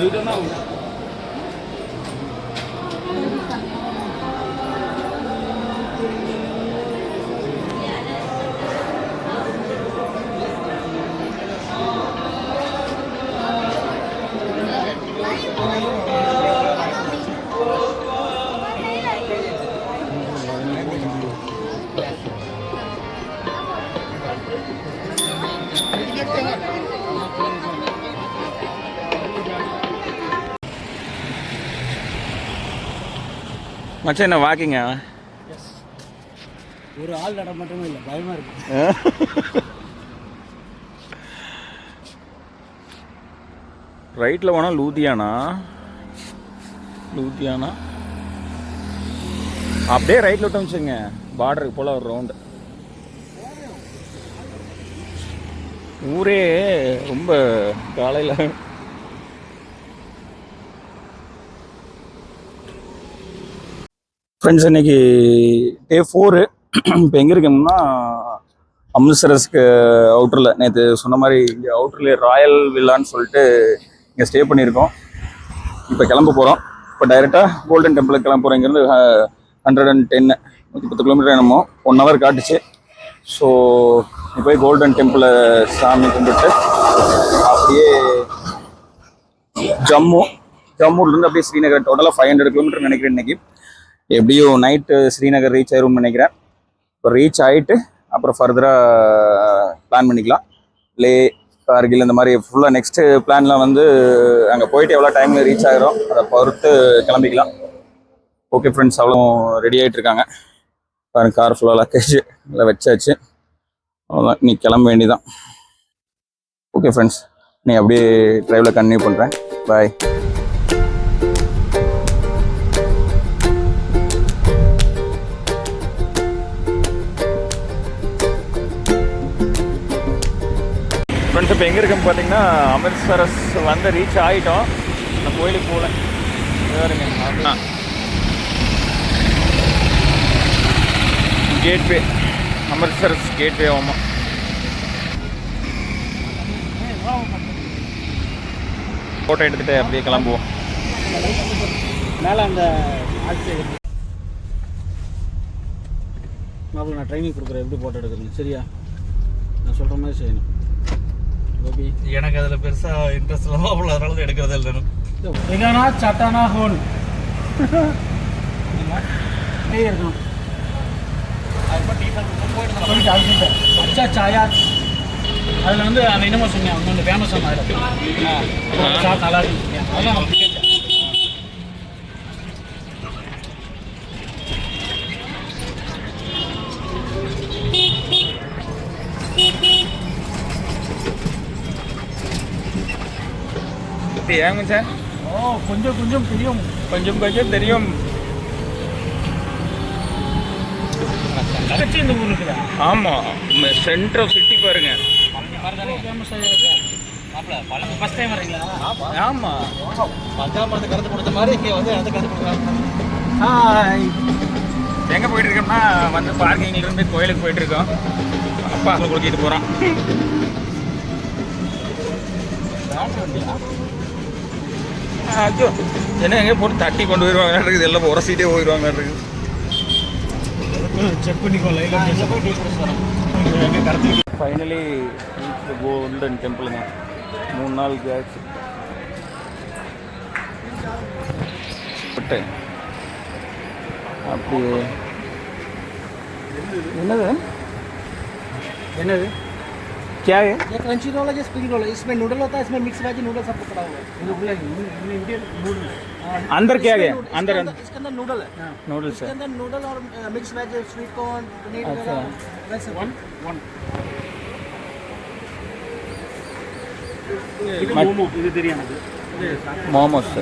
Tudo na outra. மச்சான் என்ன வாக்கிங்க ஒரு ஆள் நட மட்டுமே இல்லை பயமா இருக்கு. ரைட்டில் போனால் லூதியானா? லூதியானா? அப்படியே ரைட்டில் விட்டோம் வச்சுங்க பார்டருக்கு போல் ஒரு ரவுண்டு ஊரே ரொம்ப காலையில் ஃப்ரெண்ட்ஸ் இன்னைக்கு டே ஃபோரு இப்போ எங்கே இருக்கோம்னா அமிர்தசரஸ்க்கு அவுட்டரில் நேற்று சொன்ன மாதிரி இங்கே அவுட்டர்லேயே ராயல் வில்லான்னு சொல்லிட்டு இங்கே ஸ்டே பண்ணியிருக்கோம். இப்போ கிளம்ப போகிறோம் இப்போ டைரெக்டாக கோல்டன் டெம்பிளுக்கு கிளம்ப போகிறோம் இங்கேருந்து ஹண்ட்ரட் uh, அண்ட் டென்னு நூற்றி பத்து கிலோமீட்டர் என்னமோ ஒன் ஹவர் காட்டுச்சு. ஸோ போய் கோல்டன் டெம்பிளை சாமி கும்பிட்டு அப்படியே ஜம்மு ஜம்முலேருந்து அப்படியே ஸ்ரீநகர் டோட்டலாக ஃபைவ் ஹண்ட்ரட் கிலோமீட்டர் நினைக்கிறேன் இன்னைக்கு. எப்படியும் நைட்டு ஸ்ரீநகர் ரீச் ஆயிரும்னு நினைக்கிறேன். இப்போ ரீச் ஆகிட்டு அப்புறம் ஃபர்தராக பிளான் பண்ணிக்கலாம். லே கார்கில் இந்த மாதிரி ஃபுல்லாக நெக்ஸ்ட்டு பிளான்லாம் வந்து அங்கே போயிட்டு எவ்வளோ டைமில் ரீச் ஆகிறோம் அதை பொறுத்து கிளம்பிக்கலாம். ஓகே ஃப்ரெண்ட்ஸ் அவ்வளோ ரெடி ஆகிட்டு இருக்காங்க. பாருங்க கார் ஃபுல்லாக லக்கேஜ் எல்லாம் வச்சாச்சு. அவ்வளோதான் நீ கிளம்ப வேண்டிதான் ஓகே ஃப்ரெண்ட்ஸ் நீ அப்படியே ட்ரைவில் கண்டினியூ பண்ணுறேன் பாய் ஃப்ரெண்ட்ஸ் இப்போ எங்கே இருக்கோம் பார்த்தீங்கன்னா அமிர்தசரஸ் வந்து ரீச் ஆகிட்டோம் அந்த கோயிலுக்கு போகல. பாருங்க. கேட்வே அமிர்தசரஸ் கேட்வே ஆமாம் ஃபோட்டோ எடுத்துகிட்டு அப்படியே கிளம்புவோம். மேலே அந்த நான் ட்ரைனிங் கொடுக்குறேன். எப்படி போட்டோ எடுக்கிறேன் சரியா? நான் சொல்கிற மாதிரி செய்யணும். எனக்கு அதுல பெருசா இன்ட்ரெஸ்ட் இல்லாம அவ்வளவு அதனால எடுக்கிறது எடுக்கிறதே இல்லை எங்கன்னா சட்டானா ஹோல் இருக்கணும் அச்சா சாயா. அதில் வந்து அந்த என்னமோ சொன்னேன். அவங்க வந்து ஃபேமஸ் ஆனாயிரம் சாட் நல்லா இருக்கு கேட்டேன் ஏங்க சார் ஓ கொஞ்சம் கொஞ்சம் தெரியும். கொஞ்சம் கொஞ்சம் தெரியும். இந்த ஊர் இருக்குதா? ஆமாம் சென்டர் ஆஃப் சிட்டி பாருங்க. ஃபஸ்ட் டைம் வரீங்களா ஆமாம் பஞ்சாமரத்தை கருத்து கொடுத்த மாதிரி இங்க வந்து அதை கருத்து கொடுக்குறாங்க. ஹாய் எங்கே போயிட்டு இருக்கோம்னா வந்து பார்க்கிங்ல இருந்து கோயிலுக்கு போயிட்டு இருக்கோம் அப்பா அங்கே கொடுக்கிட்டு போகிறோம் ஐயோ என்ன எங்கே போட்டு தட்டி கொண்டு போயிடுவாங்க இருக்குது எல்லாம் உரசிட்டே போயிடுவாங்க இருக்குது செக் பண்ணிக்கோ லைவ்ல ஃபைனலி கோல்டன் டெம்பிளுங்க மூணு நாளுக்கு ஆச்சு பட்டு அப்படியே என்னது? என்னது क्या है ये क्रंची रोल है ये स्प्रिंग रोल है इसमें नूडल होता है इसमें मिक्स वेज नूडल सब पड़ा हुआ है इंडियन नूडल अंदर क्या गया अंदर इसके अंदर नूडल है नूडल्स इसके है अंदर नूडल और mix veg sweet corn paneer अच्छा। वगैरह वैसे वन वन மோமோ இது தெரியும் எனக்கு மோமோஸ்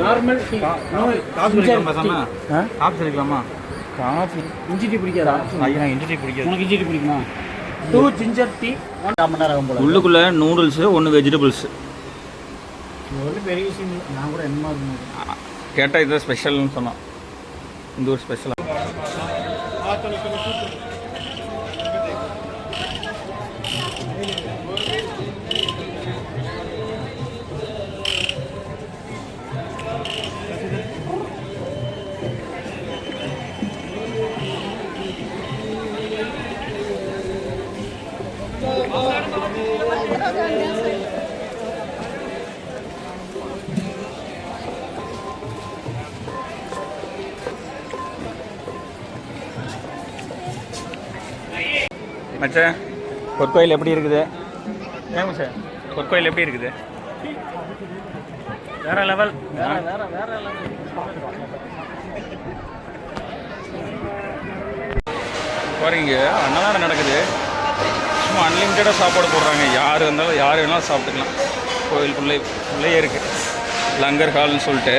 நார்மல் டீ காசு குடிக்கலாமா சாமி ஆ காசு குடிக்கலாமா காஃபி இஞ்சி டீ பிடிக்காதா ஐயா நான் இன்டர்டே பிடிக்காது உனக்கு இஞ்சி டீ பிடிக்குமா டூ ஜிஞ்சர் டீ ஒன் மணி நேரம் ஆகும் போல உள்ளுக்குள்ளே நூடுல்ஸு ஒன்று வெஜிடபிள்ஸ் வந்து பெரிய விஷயம் நான் கூட என்னமா இருக்கும் கேட்டால் இதுதான் ஸ்பெஷல்னு சொன்னான் இந்த ஒரு ஸ்பெஷல் மச்சான் பொற்கோயில் எப்படி இருக்குது? ஏன் மச்சான் பொற்கோயில் எப்படி இருக்குது? வேற லெவல். வேற வேற வேற லெவல் பாருங்க அன்னதானம் நடக்குது. சும்மா அன்லிமிட்டடாக சாப்பாடு போடுறாங்க. யார் இருந்தாலும் யார் வேணாலும் சாப்பிட்டுக்கலாம். கோயிலுக்குள்ளே உள்ளேயே இருக்குது லங்கர் ஹால்னு சொல்லிட்டு.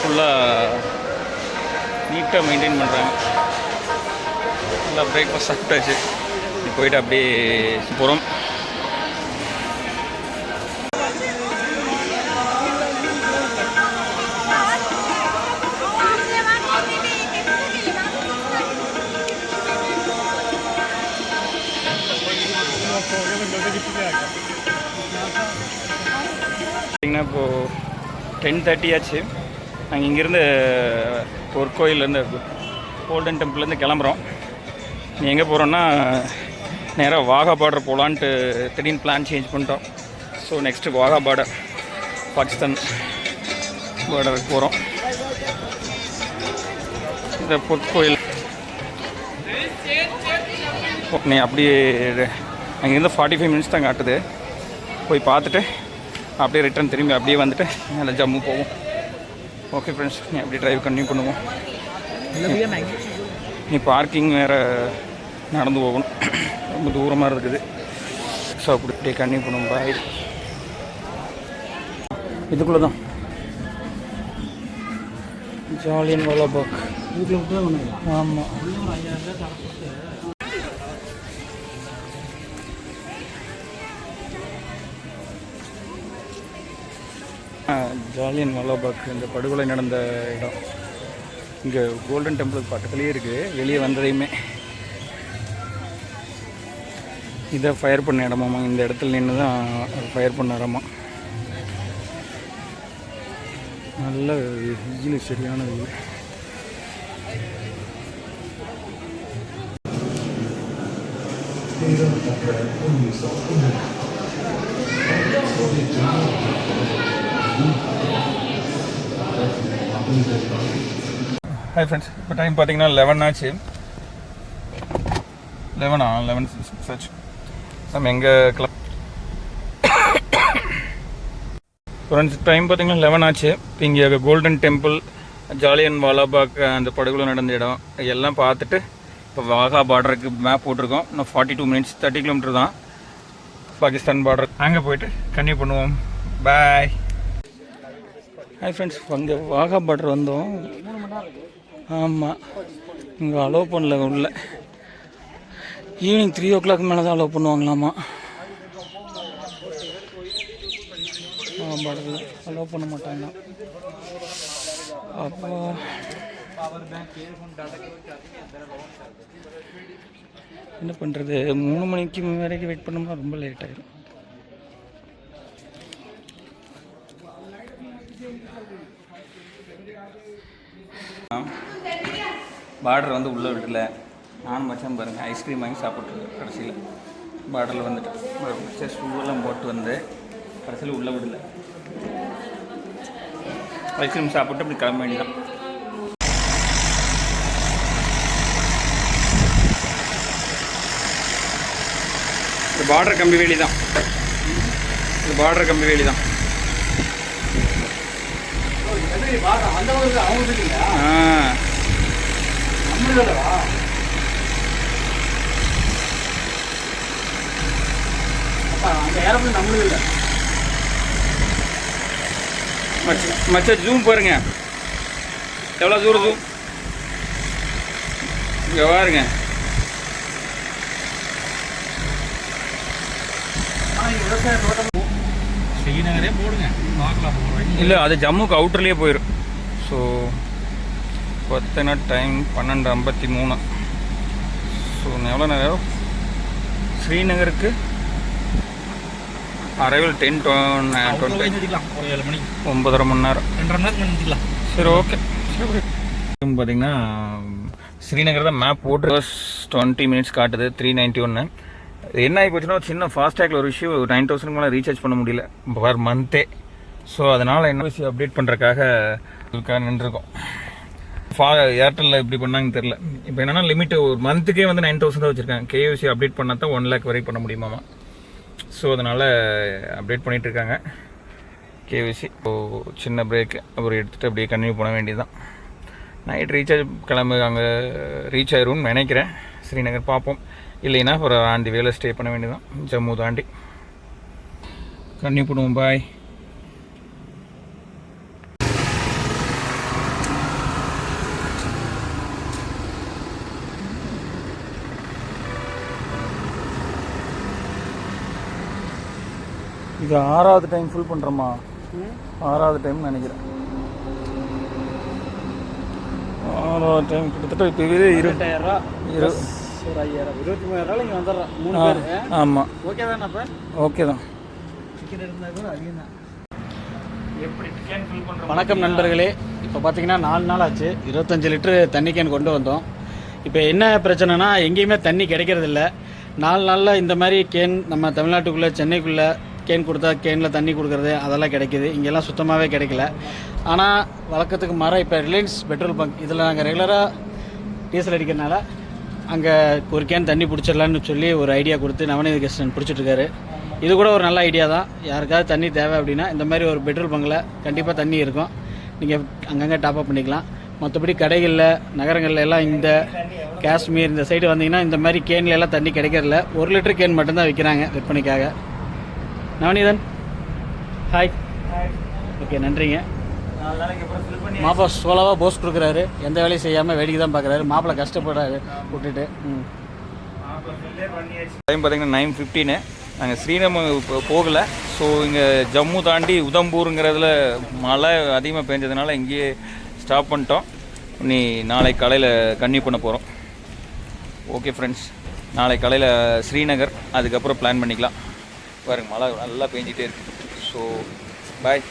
ஃபுல்லாக நீட்டாக மெயின்டைன் பண்ணுறாங்க நல்லா பிரேக்ஃபாஸ்ட் சாப்பிட்டாச்சு. நீ போயிட்டு அப்படியே போகிறோம் பார்த்தீங்கன்னா இப்போது டென் தேர்ட்டி ஆச்சு. நாங்கள் இங்கேருந்து ஒரு கோயிலேருந்து கோல்டன் டெம்பிள்லேருந்து கிளம்புறோம். எங்கே போகிறோன்னா நேராக வாகா பார்டர் போகலான்ட்டு திடீர்னு பிளான் சேஞ்ச் பண்ணிட்டோம். So next Wagah border Pakistan பார்டருக்கு போகிறோம் இந்த பொற்கோயில் நீ அப்படியே அங்கேருந்து ஃபார்ட்டி ஃபைவ் மினிட்ஸ் தான் காட்டுது. போய் பார்த்துட்டு அப்படியே ரிட்டர்ன் திரும்பி அப்படியே வந்துட்டு மேலே ஜம்மு போவோம். ஓகே ஃப்ரெண்ட்ஸ் நீ அப்படியே டிரைவ் கண்டினியூ பண்ணுவோம். நீ பார்க்கிங் வேறு நடந்து போகணும். ரொம்ப தூரமாக இருக்குது. ஸோ அப்படி அப்படியே கண்டினியூ பாய் இதுக்குள்ளே தான் ஜாலியன் வாலாபாக் ஆமாம் ஜாலியன் வாலாபாக் இந்த படுகொலை நடந்த இடம். இங்கே கோல்டன் டெம்பிள் பக்கத்துலேயே இருக்குது வெளியே வந்ததையுமே. இதை ஃபயர் பண்ண இடமாம்மா. இந்த இடத்துல நின்று தான் ஃபயர் பண்ண இடமா நல்ல வெயில் சரியான வெயில் ஹாய் ஃப்ரெண்ட்ஸ் இப்போ டைம் பார்த்தீங்கன்னா லெவன் ஆச்சு. லெவனா லெவன் சச் நம்ம எங்கள் கிளப் ஃப்ரெண்ட்ஸ் டைம் பார்த்தீங்கன்னா லெவன் ஆச்சு. இப்போ இங்கே கோல்டன் டெம்பிள் ஜாலியன் வாலாபாக் அந்த படுகொலை நடந்த இடம் எல்லாம் பார்த்துட்டு இப்போ வாகா பார்டருக்கு மேப் போட்டிருக்கோம். இன்னும் forty two minutes thirty kilometre தான். பாகிஸ்தான் பார்டர் அங்கே போயிட்டு கன்னியூ பண்ணுவோம். பாய் ஹாய் ஃப்ரெண்ட்ஸ் அங்கே வாகா பார்டர் வந்தோம். ஆமாம் இங்கே அலோவ் பண்ணல உள்ளே. ஈவினிங் த்ரீ ஓ கிளாக் மேலே தான் அலோவ் பண்ணுவாங்களாமா? பார்டரில் அலோவ் பண்ண மாட்டாங்க. அப்போ என்ன பண்ணுறது மூணு மணிக்கு வரைக்கும் வெயிட் பண்ணோம்னா ரொம்ப லேட் ஆகிடும் பார்டர் வந்து உள்ளே விடல. நானும் மச்சான் பாருங்கள் ஐஸ்கிரீம் வாங்கி சாப்பிட்டு கடைசியில் பார்டரில் வந்துட்டு. மச்சா ஷூவெல்லாம் போட்டு வந்து கடைசியில் உள்ளே விடல. ஐஸ்கிரீம் சாப்பிட்டு அப்படி கிளம்ப வேண்டியதான் இது பார்டர் கம்பி வேலி தான் இது பார்டர் கம்பி வேலி தான் ஆ நம்மளவா அப்பா அந்த ஏரோப்ளேன் நம்மளுது இல்லை. மச்ச மச்ச ஜூம் பாருங்க. எவ்வளோ தூரம் ஜூம் இங்கே பாருங்க ஸ்ரீநகரே போடுங்க. பார்க்கலாம் இல்லை அது ஜம்முக்கு அவுட்டர்லேயே போயிடும் ஸோ பத்தனை டைம் பன்னெண்டு ஐம்பத்தி மூணு. ஸோ எவ்வளோ நேரம்? ஸ்ரீநகருக்கு அரைவல் டென் டுவெண்ட்டி ஒன்பதரை மணி நேரம். ரெண்டரை மணி நிறுத்திக்கலாம் சரி ஓகே பார்த்தீங்கன்னா ஸ்ரீநகர் தான் மேப் போட்டு டுவெண்ட்டி மினிட்ஸ் காட்டுது த்ரீ நைன்ட்டி ஒன்று என்ன ஆகி போச்சுன்னா ஒரு சின்ன ஃபாஸ்டேக்கில் ஒரு இஷ்யூ நைன் தௌசண்ட் மேலே ரீசார்ஜ் பண்ண முடியல. பர் மந்த்தே ஸோ அதனால் என்ன அப்டேட் பண்ணுறக்காக இதுக்காக நின்றுருக்கோம். ஃபா ஏர்டெல்லில் இப்படி பண்ணாங்கன்னு தெரில இப்போ என்னன்னா லிமிட் ஒரு மந்த்துக்கே வந்து நைன் தௌசண்ட் தான் வச்சுருக்காங்க. கேயூசி அப்டேட் பண்ணால் தான் ஒன் லேக் வரைக்கும் பண்ண முடியுமாமா? ஸோ அதனால் அப்டேட் பண்ணிகிட்டு இருக்காங்க கேவிசி இப்போ சின்ன பிரேக் அப்புறம் எடுத்துகிட்டு அப்படியே கண்டினியூ பண்ண வேண்டியதுதான். நைட் ரீசார்ஜ் கிளம்பு அங்கே ரீச் ஆயிரும்னு நினைக்கிறேன். ஸ்ரீநகர் பார்ப்போம். இல்லைன்னா ஒரு ஆண்டி வேலை ஸ்டே பண்ண வேண்டியதான் ஜம்மு தாண்டி. கண்டினியூ பண்ணுவோம். பாய் இது ஆறாவது டைம் ஃபுல் பண்ணுறோமா ஆறாவது டைம் நினைக்கிறேன். ஆறாவது டைம் கிட்டத்தட்ட இப்போ இது இரு இருபத்தாயிரம் ரூபா இரு ஒரு ஐயாயிரம். இருபத்தி மூவாயிரம் இங்கே வந்துடுறோம் மூணு பேர். ஆமாம் ஓகே தானே அப்போ? ஓகே தான். டிக்கெட் இருந்தால் கூட அதிகம் தான் எப்படி டிக்கெட் ஃபில் பண்ணுறோம் வணக்கம் நண்பர்களே. இப்போ பார்த்தீங்கன்னா நாலு நாள் ஆச்சு. இருபத்தஞ்சு லிட்டரு தண்ணி கேன் கொண்டு வந்தோம். இப்போ என்ன பிரச்சனைனா எங்கேயுமே தண்ணி கிடைக்கிறது இல்ல நாலு நாளில் இந்த மாதிரி கேன் நம்ம தமிழ்நாட்டுக்குள்ளே சென்னைக்குள்ளே கேன் கொடுத்தா கேனில் தண்ணி கொடுக்குறது அதெல்லாம் கிடைக்குது. இங்கெல்லாம் சுத்தமாகவே கிடைக்கல. ஆனால் வழக்கத்துக்கு மாற இப்போ ரிலையன்ஸ் பெட்ரோல் பங்க் இதில் நாங்கள் ரெகுலராக டீசல் அடிக்கிறனால அங்கே ஒரு கேன் தண்ணி பிடிச்சிடலான்னு சொல்லி ஒரு ஐடியா கொடுத்து நவநீத கிருஷ்ணன் பிடிச்சிட்ருக்காரு இது கூட ஒரு நல்ல ஐடியா தான். யாருக்காவது தண்ணி தேவை அப்படின்னா இந்த மாதிரி ஒரு பெட்ரோல் பங்கில் கண்டிப்பாக தண்ணி இருக்கும். நீங்கள் அங்கங்கே டாப்அப் பண்ணிக்கலாம். மற்றபடி கடைகளில் நகரங்களில் எல்லாம் இந்த காஷ்மீர் இந்த சைடு வந்தீங்கன்னா இந்த மாதிரி கேன்ல எல்லாம் தண்ணி கிடைக்கிறதில்ல. ஒரு லிட்டர் கேன் மட்டும்தான் விற்கிறாங்க விற்பனைக்காக. நவநீதன். ஹாய் ஓகே நன்றிங்க. நாலு நாளைக்கு அப்புறம் ஃபில் பண்ணி மாப்பா சோலவாக போஸ் கொடுக்குறாரு. எந்த வேலையும் செய்யாமல் வேடிக்கை தான் பார்க்குறாரு. மாப்பிள்ளை கஷ்டப்படுறாரு. விட்டுட்டு. ம். டைம் பார்த்தீங்கன்னா நைன் ஃபிஃப்டீனு நாங்கள் இப்போ போகலை. ஸோ இங்கே ஜம்மு தாண்டி உதம்பூருங்கிறதுல மழை அதிகமாக பெஞ்சதுனால இங்கேயே ஸ்டாப் பண்ணிட்டோம். நீ நாளை காலையில் கன்னியூ பண்ண போகிறோம் ஓகே ஃப்ரெண்ட்ஸ் நாளை காலையில் ஸ்ரீநகர். அதுக்கப்புறம் பிளான் பண்ணிக்கலாம். பாருங்கள் மழை நல்லா பெஞ்சிட்டே இருக்குது ஸோ பாய்